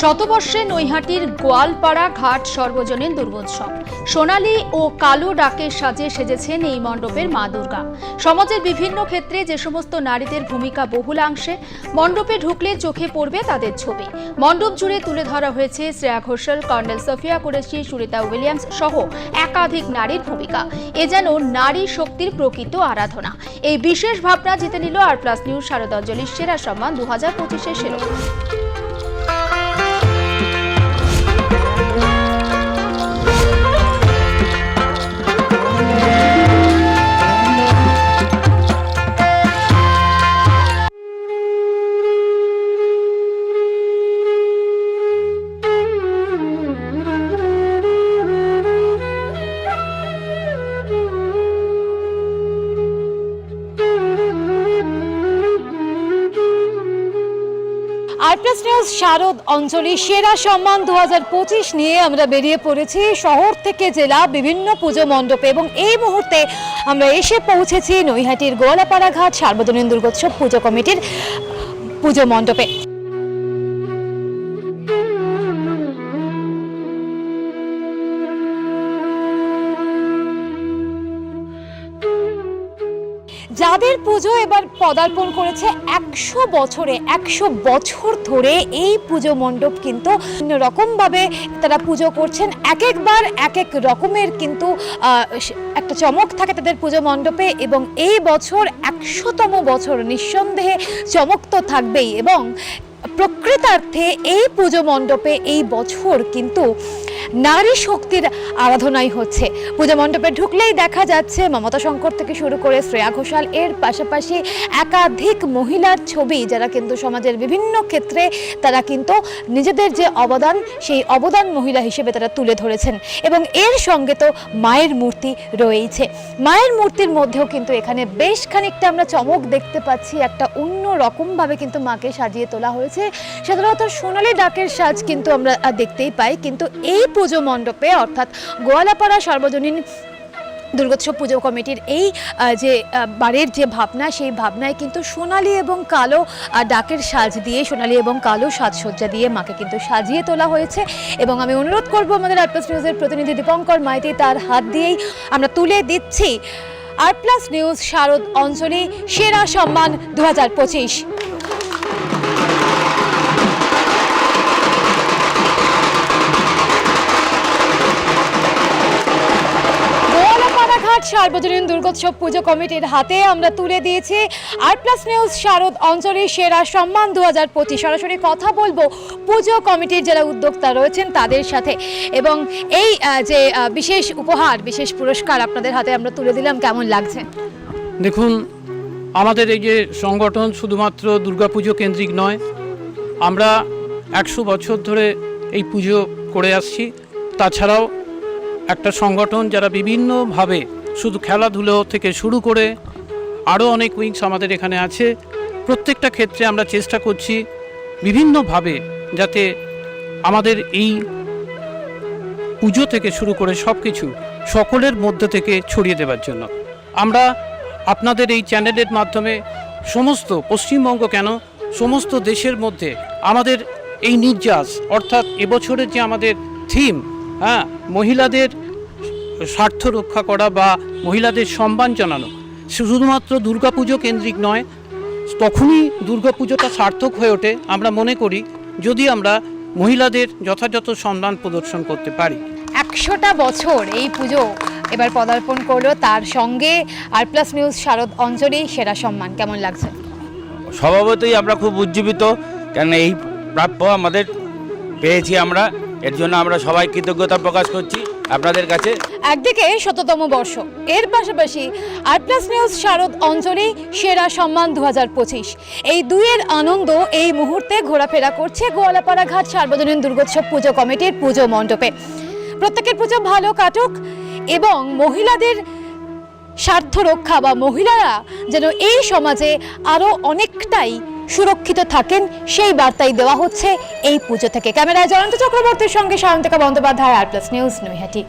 শতবর্ষে নৈহাটির গোয়ালপাড়া ঘাট সর্বজনীন দুর্গোৎসব সোনালি ও কালো ডাকের সাজে সেজেছেন এই মণ্ডপের মা দুর্গা। সমাজের বিভিন্ন ক্ষেত্রে যে সমস্ত নারীদের ভূমিকা বহুলাংশে মণ্ডপে ঢুকলে চোখে পড়বে তাদের ছবি। মণ্ডপ জুড়ে তুলে ধরা হয়েছে শ্রেয়া ঘোষাল, কর্নেল সোফিয়া কুরেশি সুরিতা উইলিয়ামস সহ একাধিক নারীর ভূমিকা। এ যেন নারী শক্তির প্রকৃত আরাধনা। এই বিশেষ ভাবনা জিতে নিল আর প্লাস নিউজ শারদাঞ্জলির সেরা সম্মান দু হাজার পঁচিশের শিরোপা শারদ অঞ্চলে সেরা সম্মান দু হাজার পঁচিশ নিয়ে আমরা বেরিয়ে পড়েছি। শহর থেকে জেলা, বিভিন্ন পুজো মণ্ডপে এবং এই মুহূর্তে আমরা এসে পৌঁছেছি নৈহাটির গোয়ালাপাড়া ঘাট সার্বজনীন দুর্গোৎসব পুজো কমিটির পুজো মণ্ডপে। যাদের পুজো এবার পদার্পণ করেছে একশো বছরে, একশো বছর ধরে এই পুজো মণ্ডপ কিন্তু রকমভাবে তারা পুজো করছেন। এক একবার এক এক রকমের কিন্তু একটা চমক থাকে তাদের পুজো মণ্ডপে এবং এই বছর একশোতম বছর নিঃসন্দেহে চমক তো থাকবেই এবং প্রকৃতার্থে এই পুজো মণ্ডপে এই বছর কিন্তু নারী শক্তির আরাধনাই হচ্ছে। পূজা মণ্ডপে ঢুকলেই দেখা যাচ্ছে মমতা শঙ্কর থেকে শুরু করে শ্রেয়া ঘোষাল, এর পাশাপাশি একাধিক মহিলার ছবি, যারা কিন্তু সমাজের বিভিন্ন ক্ষেত্রে তারা কিন্তু নিজেদের যে অবদান, সেই অবদান মহিলা হিসেবে তারা তুলে ধরেছেন। এবং এর সঙ্গে তো মায়ের মূর্তি রয়েছে মায়ের মূর্তির মধ্যেও কিন্তু এখানে বেশ খানিকটা আমরা চমক দেখতে পাচ্ছি। একটা অন্য রকমভাবে কিন্তু মাকে সাজিয়ে তোলা হয়েছে। সাধারণত সোনালী ডাকের সাজ কিন্তু আমরা দেখতেই পাই। কিন্তু এই পুজো মণ্ডপে, অর্থাৎ গোয়ালাপাড়া সর্বজনীন দুর্গোৎসব পুজো কমিটির এই যে বাড়ির যে ভাবনা, সেই ভাবনায় কিন্তু সোনালী এবং কালো ডাকের সাজ দিয়ে, সোনালী এবং কালো সাজসজ্জা দিয়ে মাকে কিন্তু সাজিয়ে তোলা হয়েছে। এবং আমি অনুরোধ করব আমাদের আরপ্লাস নিউজের প্রতিনিধি দীপঙ্কর মাইতি, তার হাত দিয়েই আমরা তুলে দিচ্ছি আর প্লাস নিউজ শারদ অঞ্চলে সেরা সম্মান দু হাজার পঁচিশ। সার্বজনীন দুর্গোৎসব পুজো কমিটির হাতে আমরা তুলে দিয়েছি। আর প্লাস নিউজ শারদ অঞ্চলে সেরা সম্মান দু হাজার পঁচিশ। সরাসরি কথা বলব, পুজো কমিটির যারা উদ্যোক্তা রয়েছেন তাদের সাথে। এবং এই যে বিশেষ উপহার, বিশেষ পুরস্কার আপনাদের হাতে আমরা তুলে দিলাম, কেমন লাগছে? দেখুন, আমাদের এই যে সংগঠন শুধুমাত্র দুর্গাপুজো কেন্দ্রিক নয়, আমরা একশো বছর ধরে এই পুজো করে আসছি। তাছাড়াও একটা সংগঠন যারা বিভিন্নভাবে শুধু খেলাধুলো থেকে শুরু করে আরও অনেক উইংস আমাদের এখানে আছে। প্রত্যেকটা ক্ষেত্রে আমরা চেষ্টা করছি বিভিন্নভাবে যাতে আমাদের এই পুজো থেকে শুরু করে সব কিছু সকলের মধ্যে থেকে ছড়িয়ে দেওয়ার জন্য। আমরা আপনাদের এই চ্যানেলের মাধ্যমে সমস্ত পশ্চিমবঙ্গ কেন, সমস্ত দেশের মধ্যে আমাদের এই নির্যাস, অর্থাৎ এবছরের যে আমাদের থিম হ্যাঁ মহিলাদের স্বার্থ রক্ষা করা বা মহিলাদের সম্মান জানানো। শুধুমাত্র দুর্গাপুজো কেন্দ্রিক নয় তখনই দুর্গাপুজোটা সার্থক হয়ে ওঠে আমরা মনে করি যদি আমরা মহিলাদের যথাযথ সম্মান প্রদর্শন করতে পারি। একশোটা বছর এই পুজো এবার পদার্পণ করল তার সঙ্গে আর প্লাস নিউজ শারদ অঞ্চলেই সেরা সম্মান কেমন লাগছে? স্বভাবতই আমরা খুব উজ্জীবিত কেন এই প্রাপ্য আমাদের পেয়েছি আমরা এর জন্য আমরা সবাই কৃতজ্ঞতা প্রকাশ করছি। আপনাদের কাছে? একদিকে শততম বর্ষ, এর পাশাপাশি আর প্লাস নিউজ শারদ অঞ্চলে সেরা সম্মান দু হাজার পঁচিশ। এই দুইয়ের আনন্দ এই মুহূর্তে ঘোরাফেরা করছে গোয়ালাপাড়া ঘাট সার্বজনীন দুর্গোৎসব পুজো কমিটির পুজো মণ্ডপে। প্রত্যেকের পুজো ভালো কাটুক এবং মহিলাদের স্বার্থ রক্ষা বা মহিলারা যেন এই সমাজে আরও অনেকটাই সুরক্ষিত থাকেন, সেই বার্তাই দেওয়া হচ্ছে এই পুজো থেকে। ক্যামেরায় জয়ন্ত চক্রবর্তীর সঙ্গে Sayantika Bandyopadhyay R plus news Naihati.